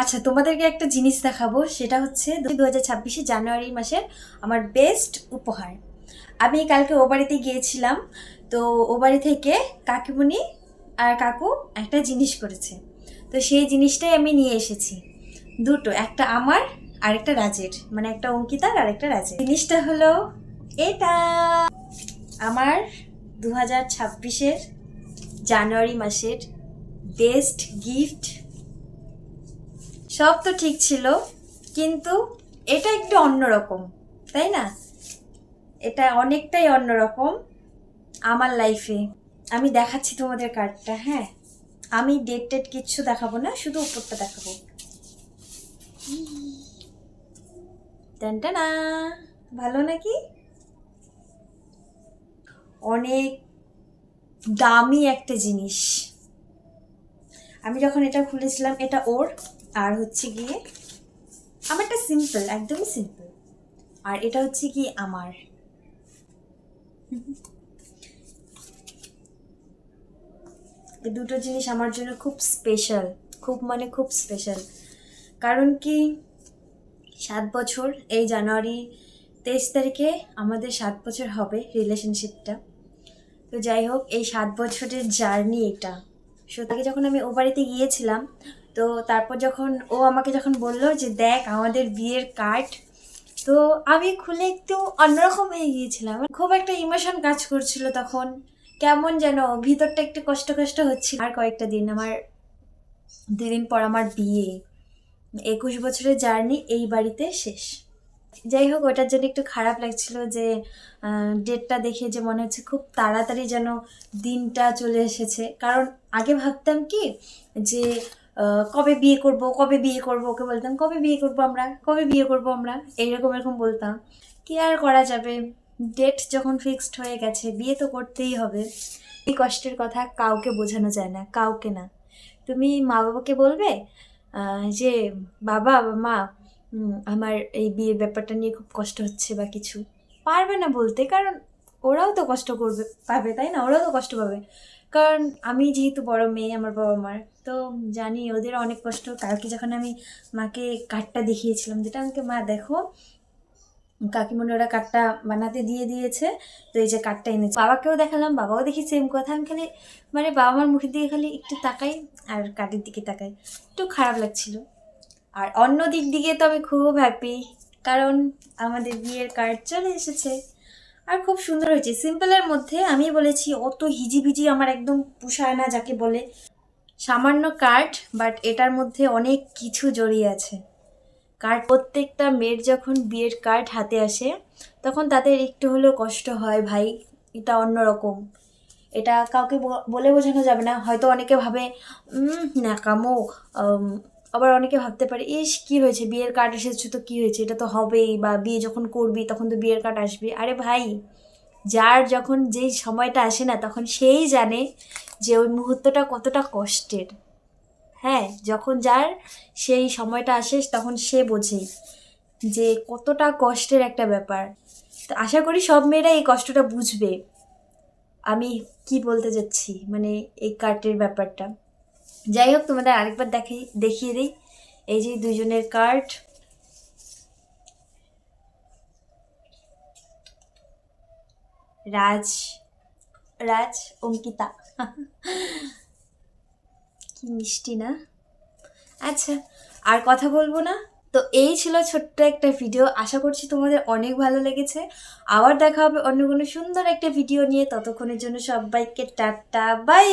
আচ্ছা তোমাদেরকে একটা জিনিস দেখাবো। সেটা হচ্ছে দু হাজার ছাব্বিশে জানুয়ারি মাসের আমার বেস্ট উপহার। আমি কালকে ও বাড়িতে গিয়েছিলাম, তো ও বাড়ি থেকে কাকিমণি আর কাকু একটা জিনিস করেছে। তো সেই জিনিসটাই আমি নিয়ে এসেছি। দুটো, একটা আমার আর একটা রাজের। মানে একটা অঙ্কিতার আর একটা রাজের। জিনিসটা হলো এটা। আমার দু হাজার ছাব্বিশের জানুয়ারি মাসের বেস্ট গিফট সব তো ঠিক ছিল, কিন্তু এটা একটু অন্যরকম তাই না? এটা অনেকটাই অন্যরকম আমার লাইফে আমি দেখাচ্ছি তোমাদের কার্ডটা হ্যাঁ? আমি ডেট টেট কিচ্ছু দেখাবো না, শুধু উপরটা দেখাবো। না ভালো নাকি? অনেক দামি একটা জিনিস। আমি যখন এটা খুলেছিলাম, এটা ওর। আর হচ্ছে গিয়ে আমারটা সিম্পল একদমই সিম্পল আর এটা হচ্ছে কি আমার। এই দুটো জিনিস আমার জন্য খুব স্পেশাল খুব মানে খুব স্পেশাল কারণ কি সাত বছর, এই জানুয়ারি তেইশ তারিখে আমাদের সাত বছর হবে রিলেশনশিপটা তো যাই হোক, এই সাত বছরের জার্নি এটা সত্যি যখন আমি ও বাড়িতে গিয়েছিলাম তো তারপর যখন ও আমাকে যখন বলল যে, দেখ, আমাদের বিয়ের কার্ড তো আমি খুলে একটু অন্যরকম হয়ে গিয়েছিলাম। খুব একটা ইমোশন কাজ করছিল তখন। কেমন যেন ভিতরটা একটু কষ্ট কষ্ট হচ্ছিল। আর কয়েকটা দিন, আমার দুদিন পর আমার বিয়ে। একুশ বছরের জার্নি এই বাড়িতে শেষ। যাই হোক, ওটার জন্য একটু খারাপ লাগছিল যে ডেটটা দেখে যে মনে হচ্ছে খুব তাড়াতাড়ি যেন দিনটা চলে এসেছে। কারণ আগে ভাবতাম কি যে কবে বিয়ে করব, কবে বিয়ে করব ওকে বলতাম, কবে বিয়ে করব আমরা? কবে বিয়ে করব আমরা? এইরকম এরকম বলতাম। কি আর করা যাবে? ডেট যখন ফিক্সড হয়ে গেছে, বিয়ে তো করতেই হবে। এই কষ্টের কথা কাউকে বোঝানো যায় না, কাউকে না। তুমি মা বাবাকে বলবে যে, বাবা, মা আমার এই বিয়ের ব্যাপারটা নিয়ে খুব কষ্ট হচ্ছে বা কিছু। পারবে না বলতে, কারণ ওরাও তো কষ্ট করবে, পাবে, তাই না? ওরাও তো কষ্ট পাবে। কারণ আমি যেহেতু বড় মেয়ে, আমার বাবা মার তো জানি ওদের অনেক কষ্ট। কালকে যখন আমি মাকে কার্ডটা দেখিয়েছিলাম, যেটা আমাকে, মা, দেখো কাকিমণি ওরা কার্ডটা বানাতে দিয়ে দিয়েছে, তো এই যে কার্ডটা এনেছে। বাবাকেও দেখালাম, বাবাও দেখি সেম কথা। আমি খালি মানে বাবা মার মুখের দিকে খালি একটু তাকাই আর কার্ডের দিকে তাকাই। একটু খারাপ লাগছিল। আর অন্য দিক দিকে তো আমি খুব হ্যাপি কারণ আমাদের বিয়ের কার্ড চলে এসেছে। আর খুব সুন্দর হয়েছে। সিম্পলের মধ্যে আমি বলেছি, অত হিজিবিজি আমার একদম পুষায় না যাকে বলে। সামান্য কার্ড বাট এটার মধ্যে অনেক কিছু জড়িয়ে আছে। কার্ড প্রত্যেকটা মেয়ের যখন বিয়ের কার্ড হাতে আসে তখন তাদের একটু হলেও কষ্ট হয় ভাই এটা অন্যরকম। এটা কাউকে বলে বোঝানো যাবে না। হয়তো অনেকে ভাবে "উম, ন্যাকামো আবার অনেকে ভাবতে পারে ইস কি হয়েছে? বিয়ের কার্ড এসেছে তো কি হয়েছে? এটা তো হবেই। বা বিয়ে যখন করবি তখন তো বিয়ের কার্ড আসবে। আরে ভাই যার যখন যেই সময়টা আসে না, তখন সেই জানে যে ওই মুহূর্তটা কতটা কষ্টের। হ্যাঁ যখন যার সেই সময়টা আসে, তখন সে বোঝে যে কতটা কষ্টের একটা ব্যাপার। তো আশা করি সব মেয়েরা এই কষ্টটা বুঝবে। আমি কি বলতে যাচ্ছি মানে এই কার্ডের ব্যাপারটা। যাই হোক, তোমাদের আরেকবার দেখে, দেখিয়ে দিই। এই যে দুজনের কার্ড। রাজ রাজ অঙ্কিতা। কি মিষ্টি না? আচ্ছা আর কথা বলব না? তো এই ছিল ছোট্ট একটা ভিডিও আশা করছি তোমাদের অনেক ভালো লেগেছে। আবার দেখা হবে অন্য কোনো সুন্দর একটা ভিডিও নিয়ে। ততক্ষণের জন্য সবাইকে টাটা বাই